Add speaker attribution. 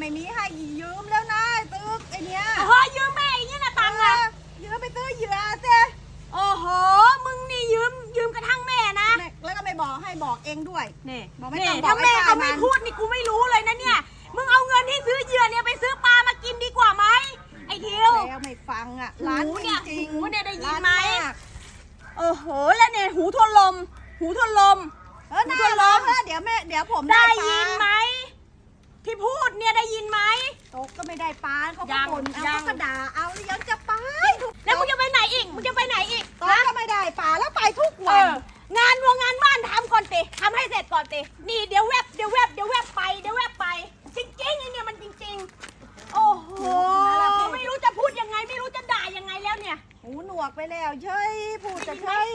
Speaker 1: ไม่มีให้ยืมแล้วนะตึกไอเนี้ยโ
Speaker 2: อ้โยืมแม่ไอเนี้ยนะตังค์อะ
Speaker 1: ยืมไปตื้อเหยื่อเจ้
Speaker 2: โอ้โห มึงนี่ยืมยืมกระทั่งแม่นะ
Speaker 1: แล้วก็ไม่บอกให้บอกเองด้วย
Speaker 2: นี่บอกไม่ต้องบอกถ้าแม่เขาไม่พูดนี่กูไม่รู้เลยนะเนี่ย มึงเอาเงินที่ซื้อเหยื่อเนี่ยไปซื้อปลามากินดีกว่าไหมไอ้ทียว
Speaker 1: แล้วไม่ฟังอะร้านเนี่ยจริงหูเนี่ยได้ยินไหม
Speaker 2: โอ้โห แล้วเนี่ยหูทวนลม หูทวนลม
Speaker 1: เหูทวนลมเดี๋ยวแม่เดี๋ยวผมได้ยินไห
Speaker 2: ม
Speaker 1: ตกก็ไม่ได้ปลาเขายัก็งบ่นเอายังเขาก็ด่าเอาแล้วยังจะไปแล้วมึง
Speaker 2: จะไปไหนอีกมึงจะไปไหนอีกตกก
Speaker 1: ็ไม่ได้ปลาแล้วไปทุกเอวัน
Speaker 2: องานวงงานบ้านทำก่อนติทำให้เสร็จก่อนตินี่เดี๋ยวแวบเดี๋ยวแวบเดี๋ยวแวบไปเดี๋ยวแวบไป จริงๆไอเนี่ยมันจริง ๆ โอ้โหไม่รู้จะพูดยังไงไม่รู้จะด่ายังไงแล้วเนี่ย
Speaker 1: หูหนวกไปแล้วเฉยพูดจะเฉย